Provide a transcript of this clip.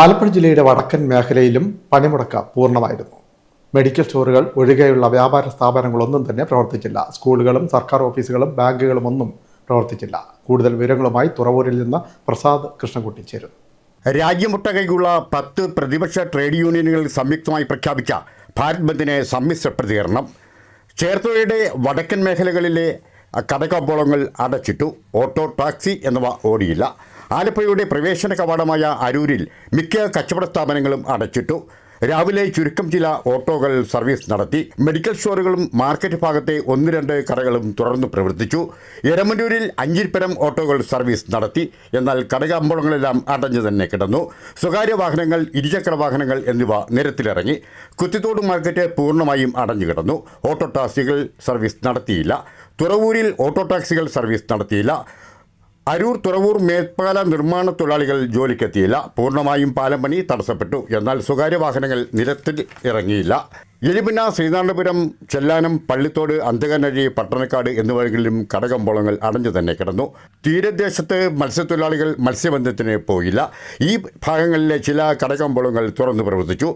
ആലപ്പുഴ ജില്ലയുടെ വടക്കൻ മേഖലയിലും പണിമുടക്ക് പൂർണമായിരുന്നു. മെഡിക്കൽ സ്റ്റോറുകൾ ഒഴികെയുള്ള വ്യാപാര സ്ഥാപനങ്ങളൊന്നും തന്നെ പ്രവർത്തിച്ചില്ല. സ്കൂളുകളും സർക്കാർ ഓഫീസുകളും ബാങ്കുകളും ഒന്നും പ്രവർത്തിച്ചില്ല. കൂടുതൽ വിവരങ്ങളുമായി തുറവൂരിൽ നിന്ന് പ്രസാദ് കൃഷ്ണൻകുട്ടി ചേരുന്നു രാജ്യമൊട്ടകയ്ക്കുള്ള പത്ത് പ്രതിപക്ഷ ട്രേഡ് യൂണിയനുകൾ സംയുക്തമായി പ്രഖ്യാപിച്ച ഭാരത് ബന്ദിന് സമ്മിശ്ര പ്രതികരണം. ചേർത്തലയുടെ വടക്കൻ മേഖലകളിലെ കടകമ്പോളങ്ങൾ അടച്ചിട്ടു. ഓട്ടോ ടാക്സി എന്നിവ ഓടിയില്ല. ആലപ്പുഴയുടെ പ്രവേശന കവാടമായ അരൂരിൽ മിക്ക കച്ചവട സ്ഥാപനങ്ങളും അടച്ചിട്ടു. രാവിലെ ചുരുക്കം ചില ഓട്ടോകൾ സർവീസ് നടത്തി. മെഡിക്കൽ സ്റ്റോറുകളും മാർക്കറ്റ് ഭാഗത്തെ ഒന്ന് രണ്ട് കടകളും തുറന്നു പ്രവർത്തിച്ചു. എരമന്നൂരിൽ അഞ്ചിൽപ്പരം ഓട്ടോകൾ സർവീസ് നടത്തി. എന്നാൽ കടകമ്പളങ്ങളെല്ലാം അടഞ്ഞു തന്നെ കിടന്നു. സ്വകാര്യ വാഹനങ്ങൾ ഇരുചക്ര വാഹനങ്ങൾ എന്നിവ നിരത്തിലിറങ്ങി. കുത്തിത്തോട് മാർക്കറ്റ് പൂർണമായും അടഞ്ഞു കിടന്നു. ഓട്ടോ ടാക്സികൾ സർവീസ് നടത്തിയില്ല. തുറവൂരിൽ ഓട്ടോ ടാക്സികൾ സർവീസ് നടത്തിയില്ല. അരൂർ തുറവൂർ മേൽപ്പാല നിർമ്മാണ തൊഴിലാളികൾ ജോലിക്കെത്തിയില്ല. പൂർണമായും പാലം പണി തടസ്സപ്പെട്ടു. എന്നാൽ സ്വകാര്യ വാഹനങ്ങൾ നിരത്തിൽ ഇറങ്ങിയില്ല. എലിപിന്ന ശ്രീനാരായണപുരം ചെല്ലാനം പള്ളിത്തോട് അന്തകനഴി പട്ടണക്കാട് എന്നിവിടങ്ങളിലും കടകമ്പോളങ്ങൾ അടഞ്ഞു തന്നെ കിടന്നു. തീരദേശത്ത് മത്സ്യത്തൊഴിലാളികൾ മത്സ്യബന്ധത്തിന് പോയില്ല. ഈ ഭാഗങ്ങളിലെ ചില കടകമ്പോളങ്ങൾ തുറന്നു പ്രവർത്തിച്ചു.